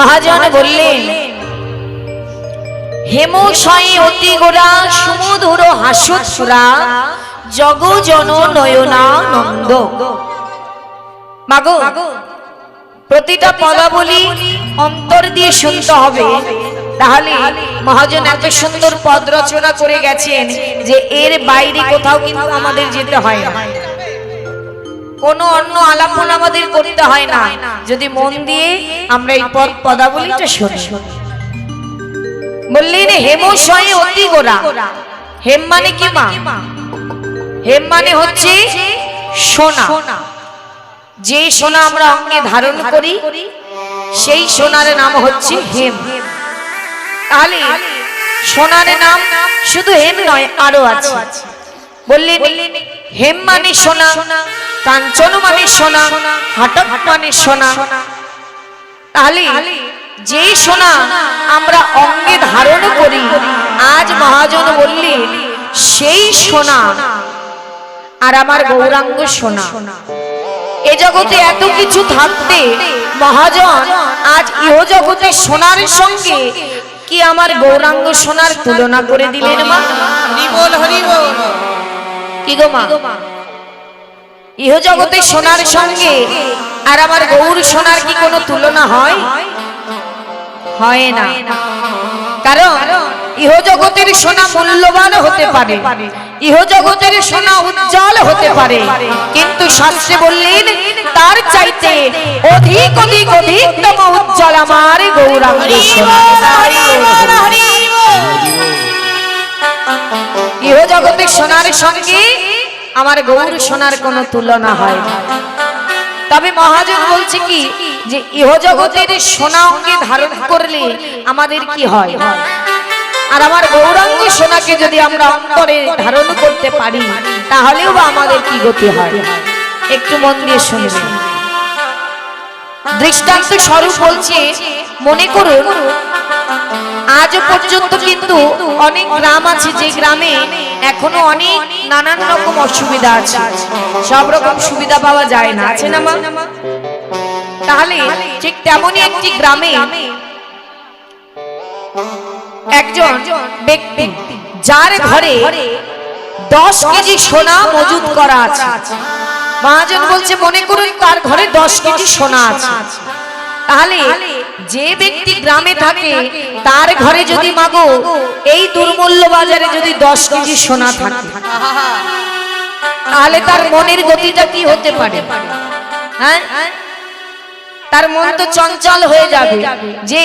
মহাজন বললেন হেমশয়ে অতি গোড়া, সুমধুর হাস্যসুরা জগজন নয়নানন্দ মাগো, প্রতিটা পদাবলী অন্তর দিয়ে শুনতে হবে। তাহলে মহাজন এত সুন্দর পদ রচনা করে গেছেন যে এর বাইরে কোথাও কিন্তু আমাদের যেতে হয় না। কোনো অন্য আলাপন আমাদের করতে হয় না। যদি মন দিয়ে আমরা এই পদ পদাবলীটা শুনি। বললেন হেমশয়ে অতি গোড়া। হেম মানে কি মা? হেম মানে হচ্ছে সোনা। যে সোনা আমরা অঙ্গে ধারণ করি, সেই সোনার নাম হচ্ছে হেম। তাহলে সোনার নাম শুধু হেম নয় আরও আছে। বললেন হেম মানে সোনা। কাঞ্চন মানে সোনা হাটক মানে সোনা। তাহলে যে সোনা আমরা অঙ্গে ধারণ করি আজ মহাজন বললেন সেই সোনা আর আমার গৌরাঙ্গ সোনা। এ জগতে এত কিছু থাকতে মহাজন আজ ইহ জগতে সোনার সঙ্গে কি আমার গৌরাঙ্গ সোনার তুলনা করে দিলেন মা? কি গো মা? ইহ জগতে সোনার সঙ্গে। আর আমার গৌর সোনার কি কোনো তুলনা হয়? না। কারণ ইহ জগতের সোনা মূল্যবান হতে পারে। ইহ জগতের সোনা উজ্জ্বল হতে পারে। কিন্তু শাস্ত্রে বললেন, তার চাইতে অধিক অধিক, অধিকতম উজ্জ্বল আমার গৌরাঙ্গ সোনা। ইহ জগতের সোনার সঙ্গে আমার গৌর সোনার কোনো তুলনা হয় না। তবে মহাজন বলছে কি, যে ইহ জগতের সোনা অঙ্গে ধারণ করলে আমাদের কি হয়? আর আমার গৌরাঙ্গ সোনাকে যদি আমরা অন্তরে ধারণ করতে পারি, তাহলেও বা আমাদের কি গতি হয়? একটু মন দিয়ে শুনবেন দৃষ্টান্ত স্বরূপ বলছে, মনে করুন আজ পর্যন্ত কিন্তু অনেক গ্রাম আছে যে গ্রামে এখনও অনেক নানান রকম অসুবিধা আছে। সব রকম সুবিধা পাওয়া যায় না। আছে না, মা? তাহলে ঠিক তেমনই একটি গ্রামে একজন ব্যক্তি, যার ঘরে দশ কেজি সোনা মজুদ করা আছে। মহাজন বলছে, মনে করুন তার ঘরে দশ কেজি সোনা আছে। তাহলে যে ব্যক্তি গ্রামে থাকে তার ঘরে যদি মাগো এই দুর্মূল্য বাজারে যদি দশ কেজি সোনা থাকে তাহলে তার মনের গতিটা কি হতে পারে? হ্যাঁ? তার মন তো চঞ্চল হয়ে যাবে যে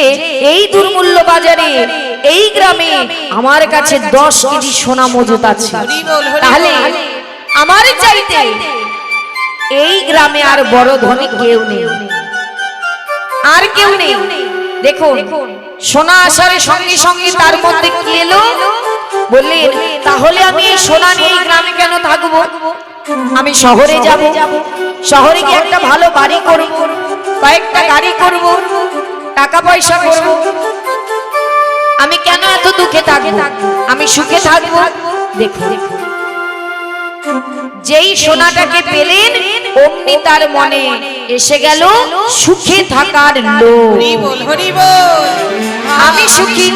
এই দুর্মূল্য বাজারে এই গ্রামে আমার কাছে দশ কেজি সোনা মজুত আছে। তাহলে আমার চাইতে এই গ্রামে আর বড় ধনী কেউ নেই। আর কেউ নেই। দেখুন সোনা আসার সঙ্গে সঙ্গে তার মধ্যে কি এলো? বললেন তাহলে আমি এই সোনা নিয়ে গ্রামে কেন থাকব? আমি শহরে যাব। শহরে গিয়ে একটা ভালো বাড়ি করব কয়েকটা গাড়ি করব টাকা পয়সা করব। আমি কেন এত দুঃখে থাকব? আমি সুখে থাকব? দেখুন। যেই সোনাটাকে পেলেন অমনি তার মনে এসে গেল সুখে থাকার আমি সুখী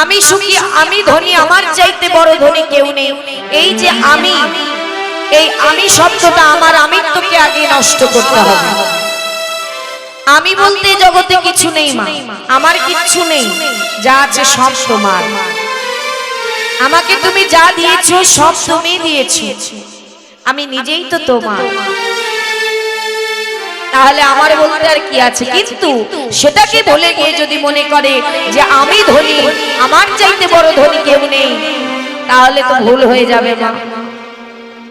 আমি সুখী আমি ধনী আমার চাইতে বড় ধনী কেউ নেই। এই যে আমি এই আমি শব্দটা আমার আমিত্বকে আগে নষ্ট করতে হবে। আমি বলতে জগতে কিছু নেই মা। আমার কিচ্ছু নেই যা আছে সব তোমার। আমাকে তুমি যা দিয়েছ সব তুমি দিয়েছ। আমি নিজেই তো তোমার। তাহলে আমার বলতে আর কি আছে? কিন্তু সেটাকে বলে গিয়ে যদি মনে করে যে আমি ধনী আমার চাইতে বড় ধনী কেউ নেই। তাহলে তো ভুল হয়ে যাবে মা।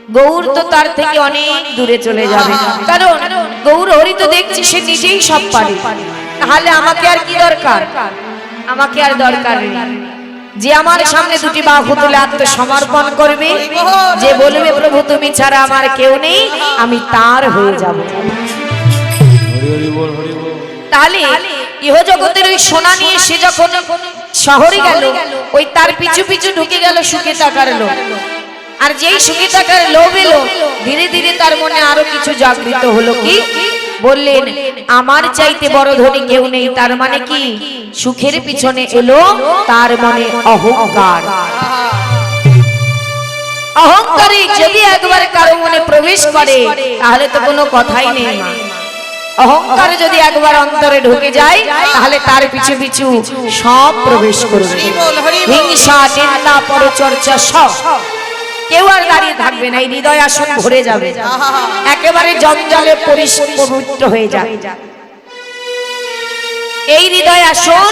গৌর তো তার থেকে অনেক দূরে চলে যাবে। কারণ গৌর হরি তো দেখছি সে নিজেই সব পারে। তাহলে আমাকে আর কি দরকার? আমাকে আর দরকার নেই। যে আমার সামনে দুটি বাহু তুলে আত্মসমর্পণ করবে, যে বলবে, প্রভু, তুমি ছাড়া আমার কেউ নেই, আমি তার হয়ে যাব। তাহলে ইহ জগতের ওই সোনা নিয়ে সে যখন শহরে গেল, ওই তার পিছু পিছু ঢুকে গেল সুখে থাকার লোক আর যেই সুখে থাকার লোভ এলো, ধীরে ধীরে তার মনে আরও কিছু জাগৃত হলো কি? বললেন আমার চাইতে বড় ধনী কেউ নেই তার মানে কি? সুখের পিছনে এলো তার মনে অহংকার। অহংকারী যদি একবার কারও মনে প্রবেশ করে তাহলে তো কোনো কথাই নেই মা। অহংকার যদি একবার অন্তরে ঢুকে যায় তাহলে তার পিছু পিছু সব প্রবেশ করবে। হিংসা নিন্দা পরচর্চা সব। কেউ আর দাঁড়িয়ে থাকবে না, এই হৃদয় আসন ভরে যাবে। একেবারে জঞ্জালে পরিষ্কার হয়ে যাবে। এই হৃদয় আসন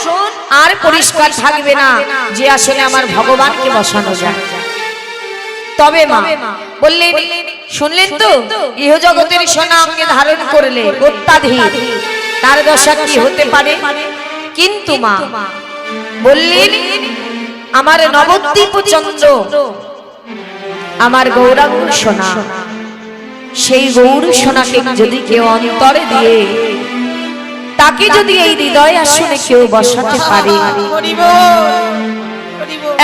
আর পরিষ্কার থাকবে না, যে আসনে আমার ভগবানকে বসানো যায়। তবে মা, বললেন, শুনলেন তো, ইহজগতের সোনা অঙ্গে ধারণ করলে অত্যাধিক, তার দশা কি হতে পারে? কিন্তু মা, বললেন, আমার নবদ্বীপ চন্দ্র আমার গৌরাঙ্গ সোনা। সেই গৌর সোনাকে যদি কেউ অন্তরে দিয়ে, তাকে যদি এই হৃদয় আসনে কেউ বসাতে পারে,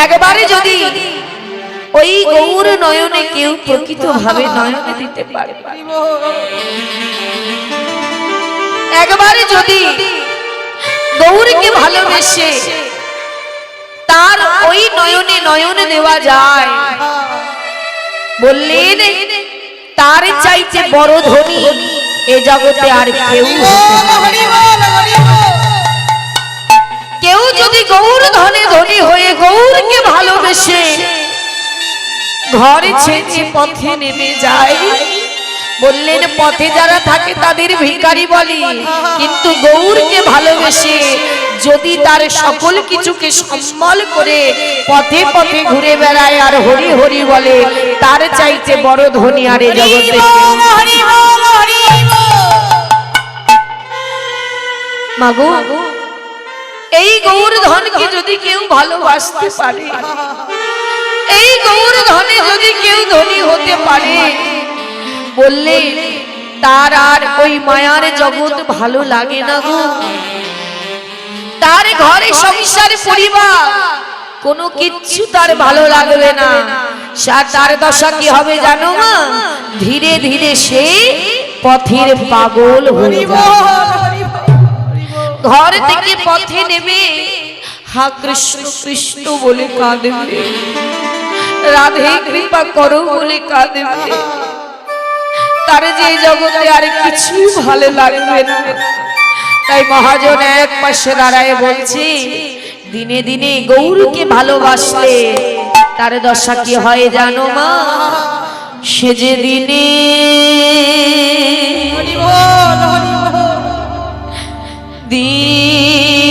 একবারে যদি ওই গৌর নয়নে কেউ প্রকৃত ভাবে নয়নে দিতে পারে। একবারে যদি গৌরকে ভালোবেসে তার ওই নয়নে নয়নে দেওয়া যায় বললেন তার চাইতে বড় ধনী এ জগতে আর কেউ কেউ যদি গৌর ধনে ধনী হয়ে গৌরকে ভালোবেসে ঘরে ছেড়ে পথে নেমে যায় বললেন পথে যারা থাকে তাদের ভিখারি বলি। কিন্তু গৌরকে ভালোবেসে যদি তার সকল কিছুকে সম্বল করে পথে পথে ঘুরে বেড়ায় আর হরি হরি বলে তার চাইতে বড় ধনী আর এ জগতে মাগো এই গৌর ধনকে যদি কেউ ভালোবাসতে পারে এই গৌর ধনে যদি কেউ ধনী হতে পারে বললে, তার আর ওই মায়ার জগৎ ভালো লাগে না গো। তার ঘরে সংসার, পরিবার, কোনো কিচ্ছু তার ভালো লাগবে না। তার দশা কি হবে জানো মা? ধীরে ধীরে সে পথের পাগল হয়ে ঘর থেকে পথে নেমে, হা কৃষ্ণ কৃষ্ণ বলে কাঁদবে। রাধে কৃপা করো বলে কাঁদবে। তার যে জগতে আর কিছুই ভালো লাগবে না। তাই মহাজন এক পাশে দাঁড়ায় বলছি দিনে দিনে গৌরকে ভালোবাসলে তার দশা কি হয় জানো মা? সে যে দিনে দিনে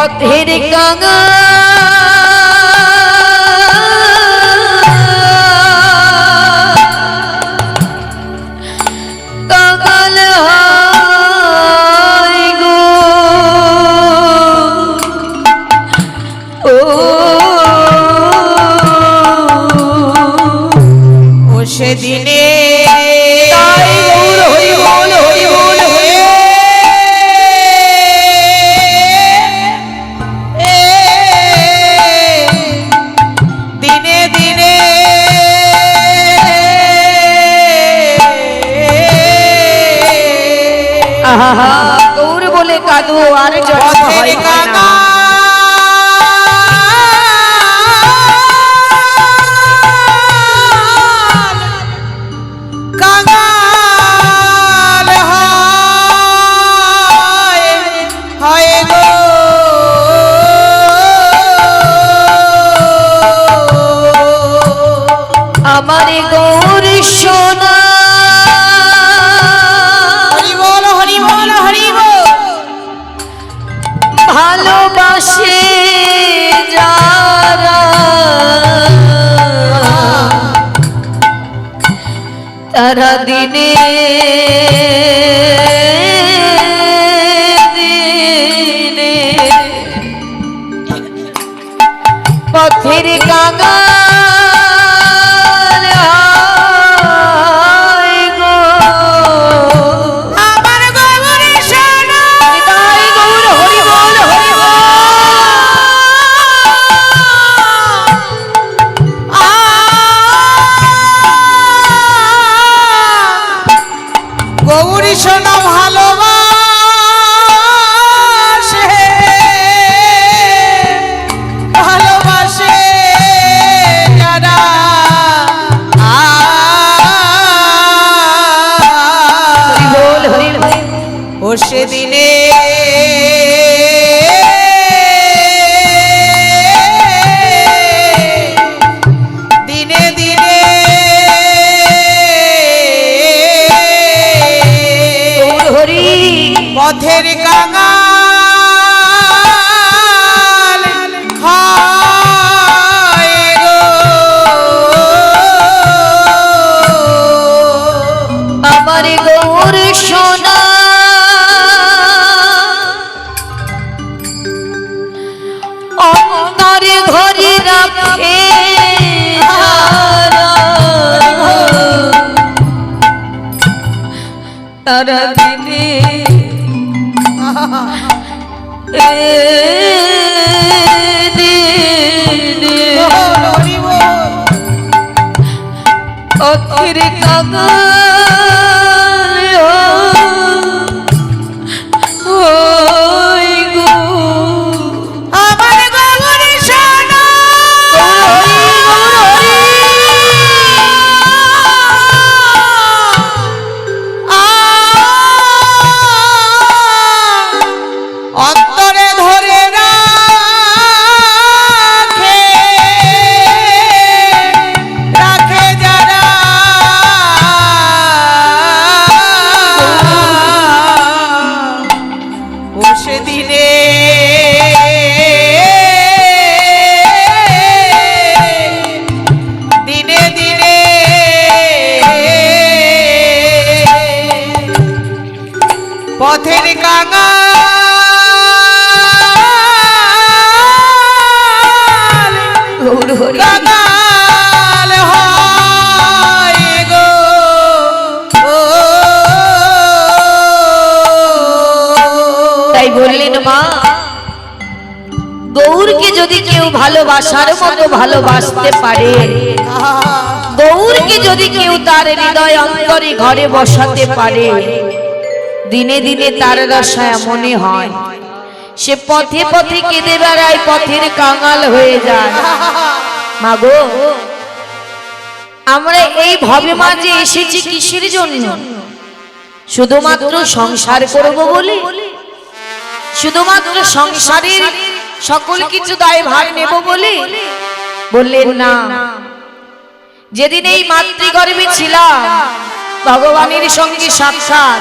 পথের গঙ্গা অখির কাঙাল গৌরকে যদি কেউ ভালোবাসার মতো ভালোবাসতে পারে, গৌরকে যদি কেউ তার হৃদয় অন্তরে ঘরে বসাতে পারে, দিনে দিনে তার রসায় মনে হয়। সে পথে পথে কেঁদে বেড়ায়, পথের কাঙাল হয়ে যায়। মাগো, আমরা এই ভবে মাঝে এসেছি কিসের জন্য? শুধুমাত্র সংসার করব বলে? শুধুমাত্র সংসারের সকল কিছু দায় ভার নেব বলে বললেন না। যেদিন এই মাতৃগর্ভে ছিলাম, ভগবানের সঙ্গে সাক্ষাৎ।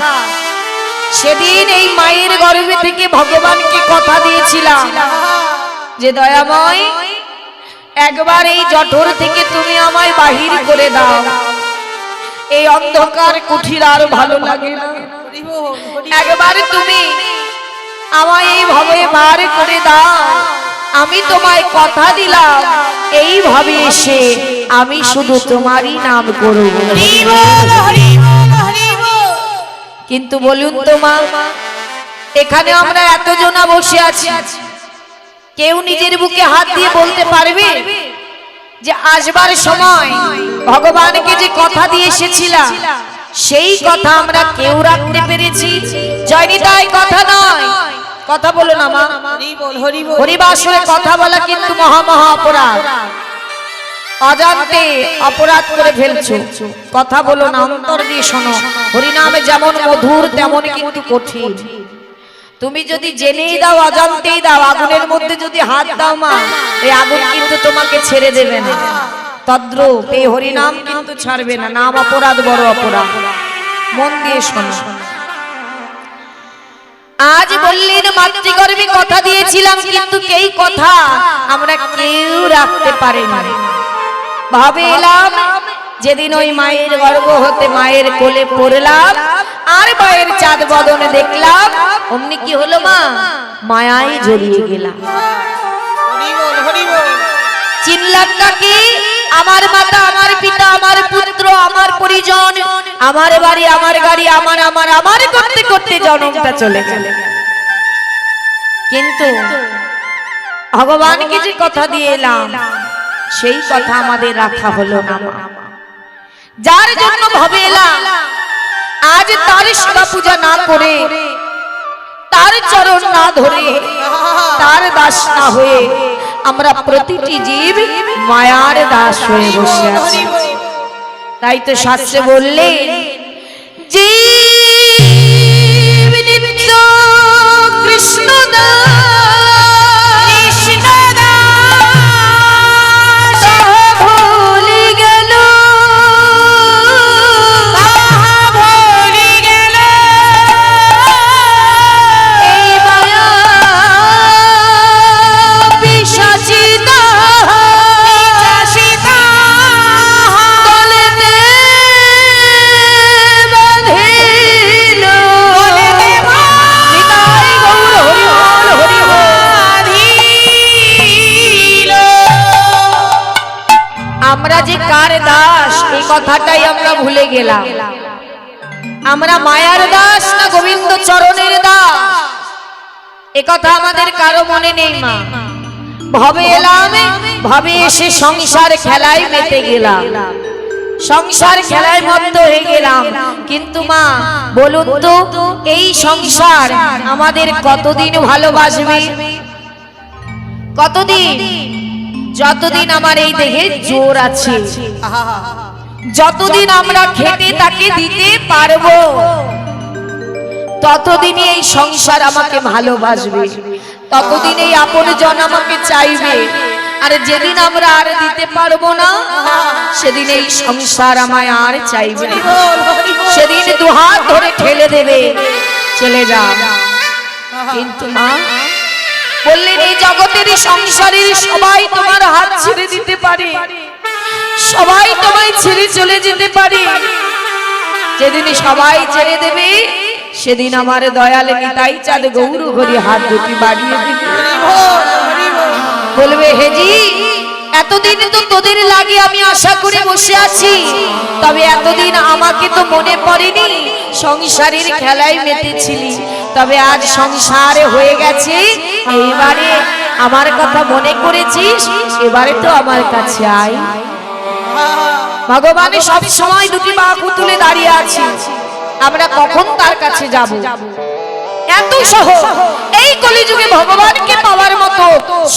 সেদিন এই মায়ের গর্ভে থেকে ভগবানকে কথা দিয়েছিলাম যে, দয়াময়, একবার এই জঠর থেকে তুমি আমায় বাহির করে দাও। এই অন্ধকার কুঠির আর ভালো লাগে একবার তুমি আমায় এই ভবে বার করে দাও। আমি তোমায় কথা দিলাম। এইভাবে এসে আমি শুধু তোমারই নাম করব। কিন্তু বলুন তো মা এখানে আমরা এতজনা বসে আছি। কেউ নিজের বুকে হাত দিয়ে বলতে পারবে যে আসবার সময় ভগবানকে যে কথা দিয়ে এসেছিলাম সেই কথা আমরা কেউ রাখতে পেরেছি। জয়নিতাই কথা নয়। কথা বলো না, মা। হরিবাসরে কথা বলা কিন্তু মহা মহা অপরাধ। অজান্তে অপরাধ করে ফেলছো। কথা বলো না, অন্তর দিয়ে শোনো। হরিনামে যেমন মধুর, তেমন কিন্তু কঠিন। তুমি যদি জেনেই দাও, অজান্তেই দাও, আগুনের মধ্যে যদি হাত দাও, মা, এই আগুন কিন্তু তোমাকে ছেড়ে দেবে না। তদ্রূপ এই হরিনাম কিন্তু ছাড়বে না। নাম অপরাধ, বড় অপরাধ। মন দিয়ে শোনো। আজ বললেন মাতৃগর্ভে কথা দিয়েছিলাম কিন্তু এই কথা আমরা কেউ রাখতে পারিনি। ভাবে এলাম যেদিন ওই মায়ের গর্ভ হতে মায়ের কোলে পড়লাম আর মায়ের চাঁদ বদনে দেখলাম অমনি কি হলো মা? মায়াই জড়িয়ে গেলাম। চিনলাম নাকি আমার মাতা, আমার পিতা, আমার পুত্র, আমার পরিজন, আমার বাড়ি, আমার গাড়ি, আমার আমার আমার করতে করতে জনমটা চলে গেল কিন্তু ভগবানকে যে কথা দিয়ে এলাম, সেই কথা আমাদের রাখা হলো না। যার জন্য ভবে এলাম, আজ তার সেবা পূজা না করে, তার চরণ না ধরে, তার দাস না হয়ে আমরা প্রতিটি জীব মায়ার দাস হয়ে বসে আছি। তাই তো শাস্ত্রে বললেন, জীব নিত্য কৃষ্ণ গেলাম আমরা মায়ার দাস না গোবিন্দ চরণের দাস? এ কথা আমাদের কারও মনে নেই, মা। ভবে এলাম, ভবে এসে সংসার খেলায় মেতে গেলাম। সংসার খেলায় হয়ে গেলাম। কিন্তু, মা, বলুন তো, এই সংসার আমাদের কতদিন ভালোবাসবে? কতদিন? যতদিন আমার এই দেহে জোর আছে। যতদিন আমরা খেটে তাকে দিতে পারব ততদিনই এই সংসার আমাকে ভালোবাসবে, ততদিন এই আপন জন আমাকে চাইবে। আর যেদিন আমরা আর দিতে পারব না, সেদিন এই সংসার আমায় আর চাইবে। সেদিন দুহাত ধরে ঠেলে দেবে, চলে যা। কিন্তু মা, বললেন, এই জগতের সংসারের সবাই তোমার হাত ছেড়ে দিতে পারে। সবাই তোমায় ছেড়ে চলে যেতে পারে। যেদিন সবাই ছেড়ে দেবে, সেদিন আমার দয়াল নিতাই চাঁদ গৌর ঘড়ি হাত দুটি বাড়িয়ে দিবে। বলবে হেজি এতদিন তো তোদের লাগে আমি আশা করে বসে আছি। তবে এতদিন আমাকে তো মনে পড়েনি, সংসারের খেলায় মেতেছিলি। তবে আজ সংসারে হয়ে গেছে, এইবারে আমার কথা মনে করেছিস, এবারে তো আমার কাছে আয়। ভগবান সব সময় দুটি বাহু তুলে দাঁড়িয়ে আছে। আমরা কখন তার কাছে যাব? এত সহজ। এই কলিযুগে ভগবানকে পাওয়ার মতো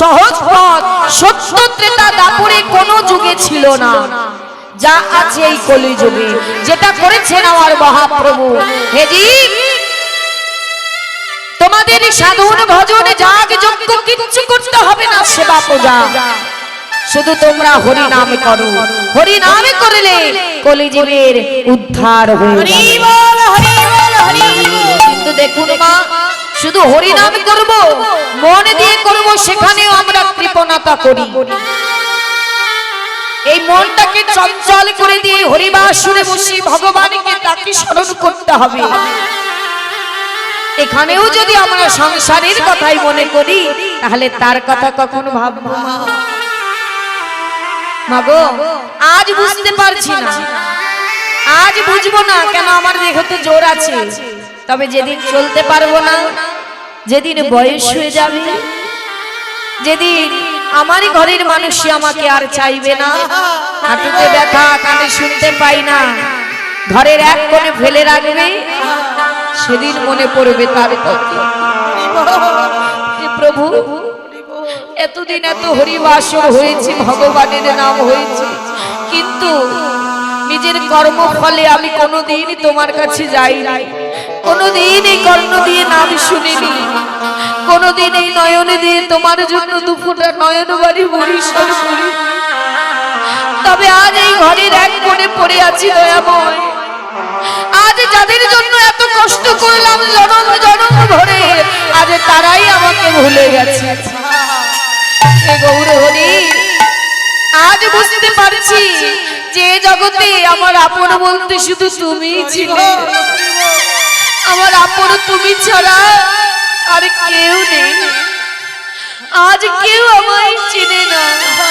সহজ পথ, সত্য ত্রেতা দাপুরে কোনো যুগে ছিল না। যা আছে এই কলিযুগে, যেটা করেছেন আমার মহাপ্রভু। হেজি তোমাদের সাধন ভজন যাগ যজ্ঞ কিচ্ছু করতে হবে না, সেবা পূজা। শুধু তোমরা হরি নাম করো। হরি নাম করলে কলিজীবের উদ্ধার হয়ে হরি বল হরি বল হরি কিন্তু দেখুন মা শুধু হরি নাম করব মন দিয়ে করব সেখানেও আমরা কৃপণতা করি। এই মনটাকে চঞ্চল করে দিয়ে হরিবাসুরে বসে ভগবানকে তাকে স্মরণ করতে হবে। এখানেও যদি আমরা সংসারের কথাই মনে করি তাহলে তার কথা কখনো ভাববো মা? মাগো আজ বুঝতে পারছি না। আজ বুঝব না কেন আমার দেহতে জোর আছে। তবে যেদিন চলতে পারব না যেদিন বয়স হয়ে যাবে যেদিন আমারই ঘরের মানুষই আমাকে আর চাইবে না। হাঁটুতে ব্যথা কানে শুনতে পাই না। ঘরের এক কোণে ফেলে রাখবে সেদিন মনে পড়বে তার প্রভু এতদিন এত হরিবাসর হয়েছে, ভগবানের নাম হয়েছে। কিন্তু নিজের কর্ম ফলে আমি কোনোদিন তোমার কাছে যাইনি। কোনোদিন এই কর্ণ দিয়ে নাম শুনিনি। কোনোদিন এই নয়নে দিয়ে তোমার জন্য দুপুরটা নয়ন বাড়ি পরিসর করি। তবে আজ এই ঘরের এক কোণে পড়ে আছি দয়াময়। আজ যাদের জন্য এত কষ্ট করলাম, জনম জনম ধরে আজ তারাই আমাকে ভুলে গেছে। আজ বুঝতে পারছি যে জগতে আমার আপন বলতে শুধু তুমিই ছিলে। আমার আপন তুমি ছাড়া আর কেউ নেই। আজ কেউ আমায় চিনে না,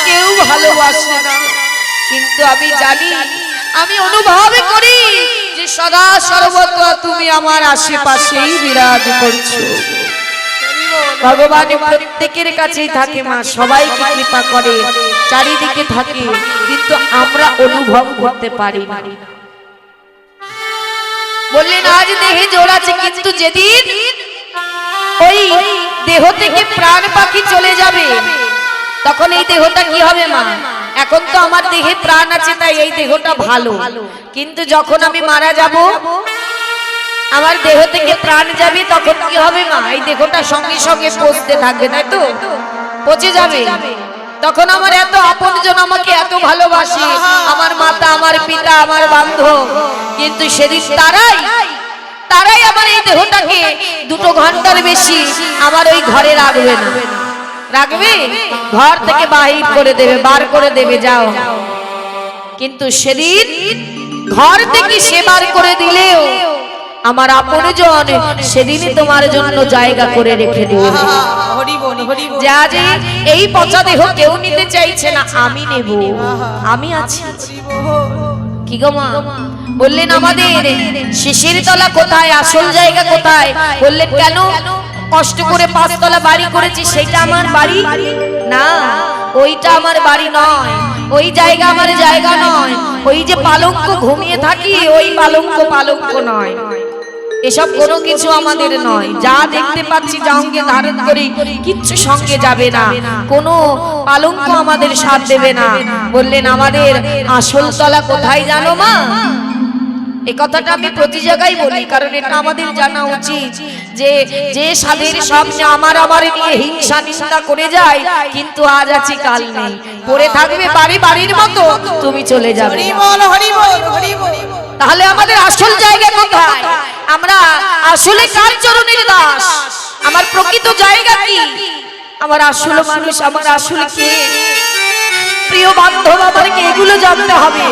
কেউ ভালোবাসে না। কিন্তু আমি জানি, আমি অনুভব করি যে সদা সর্বত্র তুমি আমার আশেপাশেই বিরাজ করছ। ভগবান প্রত্যেকের কাছেই থাকে মা, সবাইকে কৃপা করে, চারিদিকে থাকে, কিন্তু আমরা অনুভব করতে পারি বললেন, আজ দেহে জোর আছে, কিন্তু যেদিন ওই দেহ থেকে প্রাণ পাখি চলে যাবে, তখন এই দেহটা কি হবে মা? এখন তো আমার দেহে প্রাণ আছে, তাই এই দেহটা ভালো। কিন্তু যখন আমি মারা যাব আমার দেহ থেকে প্রাণ যাবে, তখন কি হবে মা? এই দেহটা সঙ্গে সঙ্গে পচতে থাকবে, তাই তো? পচে যাবে। তখন আমার এত আপনজন আমাকে এত ভালোবাসে। আমার মাতা, আমার পিতা, আমার বান্ধব। কিন্তু সেদিন তারাই তারাই আমার এই দেহটাকে দুটো ঘণ্টার বেশি আমার ওই ঘরে রাখবে না। রাখবে? ঘর থেকে বাহির করে দেবে, বার করে দেবে, যাও। কিন্তু সেদিন ঘর থেকে সে বার করে দিলেও আমার আপনজন সেদিনই তোমার জন্য জায়গা করে রেখে বল যা যে এই পচা দেহ কেউ নিতে চাইছে না আমি নেব। আমি আছি। কি গো মা? বললেন আমাদের শেষের তলা কোথায় আসল জায়গা কোথায়? বললেন কেন কষ্ট করে পাঁচতলা বাড়ি করেছি সেটা আমার বাড়ি? না ওইটা আমার বাড়ি নয়। ওই জায়গা আমার জায়গা নয়। ওই যে পালঙ্ক ঘুমিয়ে থাকি ওই পালঙ্ক পালঙ্ক নয়। এসব কোনো কিছু আমাদের নয়। যা দেখতে পাচ্ছি, যা অঙ্গে ধারণ করি, কিচ্ছু সঙ্গে যাবে না। কোনো পালঙ্ক আমাদের সাথ দেবে না। বললেন, আমাদের আসল তলা কোথায় জানো মা? এই কথাটা আমি প্রতি জায়গায় বলি, কারণ এটা আমাদের জানা উচিত যে যে স্বাদের সামনে আমার আমার নিয়ে হিংসা নিন্দা করে যায়, কিন্তু আজ আছি, কাল নেই। পড়ে থাকবে বাড়ি বাড়ির মতো, তুমি চলে যাবে। হরি বল হরি বল হরি বল তাহলে আমাদের আসল জায়গা কোথায়? আমরা আসলে কার চরণের দাস আমার প্রকৃত জায়গা কি? আমার আসল মানুষ আমার আসল কে? প্রিয় বান্ধব আমাকে এগুলো জানতে হবে।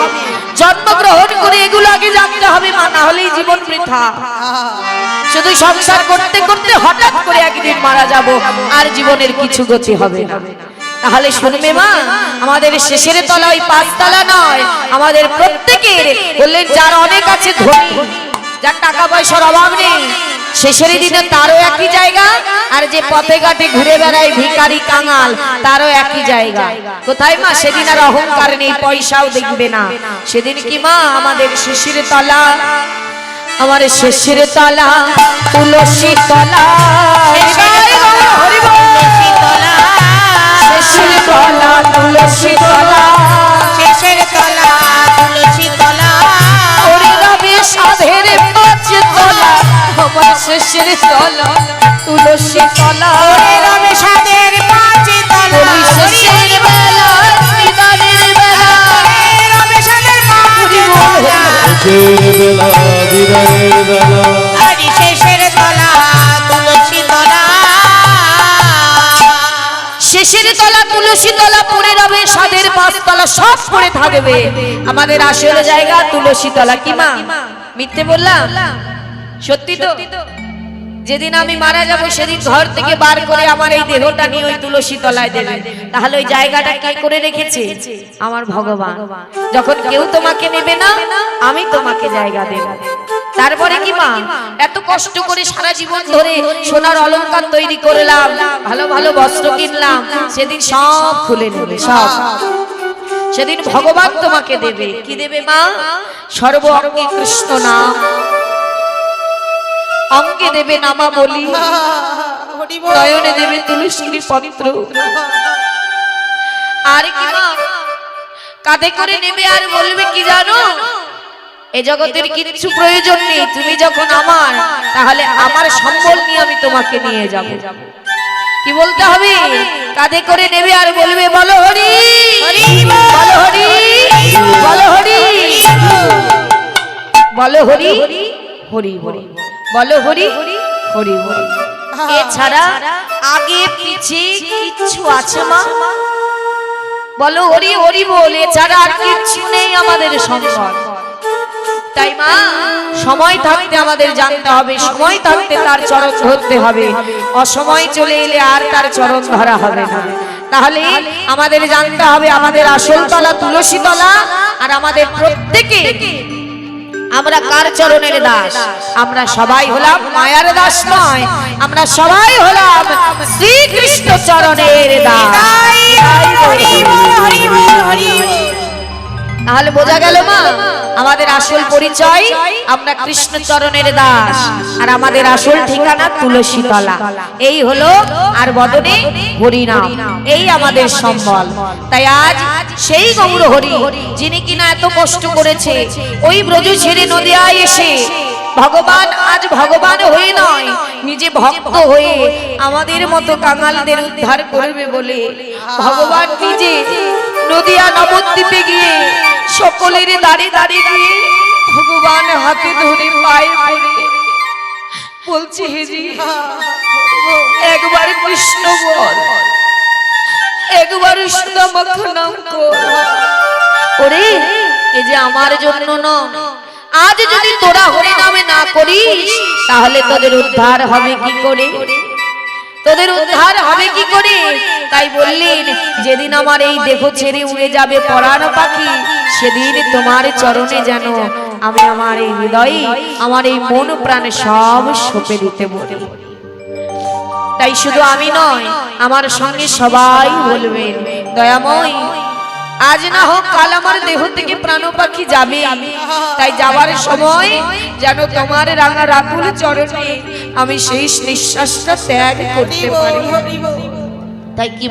জন্মগ্রহণ করে এগুলো আগে জানতে হবে মা না হলেই জীবন বৃথা। শুধু সংসার করতে করতে হঠাৎ করে একদিন মারা যাব আর জীবনের কিছু গতি হবে না। তাহলে শুনবে মা, আমাদের শেষের তলা ওই পাঁচতলা নয়, আমাদের প্রত্যেকের বললেন, যার অনেক আছে ধনী, যার টাকা পয়সার অভাব নেই, শেষের দিনে তারও একই জায়গা, আর যে পথে ঘাটে ঘুরে বেড়ায় ভিকারি কাঙাল, তারও একই জায়গা। কোথায় মা? সেদিন আর অহংকার নেই, পয়সাও দেখবে না। সেদিন কি মা? আমাদের শেষের তলা, আমার শেষের তলা, তুলসী তলা। শেষের তলা তুলসী তলা শেষের রবে সাধের পাঁচ তলা আমার শেষের তলা তুলসী তলা রবে সাদের পাঁচ তলা রবে সাদের পাঁচ তলা শেষের তলা, তুলসী তলা, পড়ে রবে, সাদের পাঁচ তলা সব পড়ে থাকবে। আমাদের আসল জায়গা তুলসী তলা কি মা? মিথ্যে বললাম? সত্যি তো? যেদিন আমি মারা যাব, সেদিন ঘর থেকে বার করে আমার এই দেহটা নিয়ে ওই তুলসী তলায় দেবে। তাহলে ওই জায়গাটা কে করে রেখেছে? আমার ভগবান। যখন কেউ তোমাকে নেবে না, আমি তোমাকে জায়গা দেব। তারপরে কি মা? এত কষ্ট করে সারা জীবন ধরে সোনার অলংকার তৈরি করলাম, ভালো ভালো বস্ত্র কিনলাম, সেদিন সব খুলে নেবে, সব। সেদিন ভগবান তোমাকে দেবে। কি দেবে মা? সর্ব অঙ্গে কৃষ্ণ নাম। অঙ্গে দেবে নামা বলি নয়নে দেবে তুলসীর পত্র। আর কি মা? কাঁধে করে নেবে আর বলবে কি জানো? এ জগতের কিছু প্রয়োজন নেই, তুমি যখন আমার, তাহলে আমার সম্বল নিয়ে আমি তোমাকে নিয়ে যাব। কি বলতে হবে? কাঁধে করে নেবে আর বলবে, বলো হরি বলো হরি বলো হরি বলো হরি হরি হরি বলো হরি হরি হরি এছাড়া আগে পিছে কিচ্ছু আছে মা? বলো হরি হরি বল। এছাড়া আর কিচ্ছু নেই আমাদের সম্পদ তাই মা, সময় থাকতে আমাদের জানতে হবে, সময় থাকতে তার চরণ ধরতে হবে। অসময় চলে এলে আর তার চরণ ধরা হবে না। তাহলে আমাদের জানতে হবে আমাদের আসল তলা, তুলসী তলা, আর আমাদের প্রত্যেকে আমরা কার চরণের দাস? আমরা সবাই হলাম মায়ার দাস নয়, আমরা সবাই হলাম শ্রীকৃষ্ণ চরণের দাস। তাহলে বোঝা গেল মা, আমাদের আসল পরিচয় আমরা কৃষ্ণচরণের দাস, আর আমাদের আসল ঠিকানা তুলসী তলা এই হলো আর বদনে হরিনাম। এই আমাদের সম্বল। তাই আজ সেই গৌর হরি যিনি কিনা এত কষ্ট করেছে, ওই ব্রজ ছেড়ে নদিয়ায় এসে ভগবান আজ ভগবান হয়ে নয়। নিজে ভক্ত হয়ে আমাদের মতো কাঙালদের উদ্ধার করবে বলে ভগবান নিজে নদিয়া নবদ্বীপে গিয়ে সকলের দাঁড়িয়ে দাঁড়িয়ে গিয়ে ভগবান হাতে ধরে পায়ে পড়ে। বলছে হেজি একবার কৃষ্ণ বল, একবার সুদামাখা নাম ওরে এই যে আমার জন্য নয় আজ যদি তোরা হরি নামে না করিস, তাহলে তোদের উদ্ধার হবে কি করে? তোদের উদ্ধার হবে কি করে? তাই বললেন, যেদিন আমার এই দেহ ছেড়ে উড়ে যাবে পরাণ পাখি, সেদিন তোমার চরণে যেন আমি আমার এই হৃদয়ে, আমার এই মন প্রাণ সব সঁপে দিতে বলি। তাই শুধু আমি নয়, আমার সঙ্গে সবাই বলবেন, দয়াময় আজ না হোক কাল আমার দেহ থেকে প্রাণ পাখি যাবে। তাই যাওয়ার সময় যেন তোমার রাঙা রাতুল চরণে আমি শেষ নিঃশ্বাসটা ত্যাগ করতে পারি। তাই কি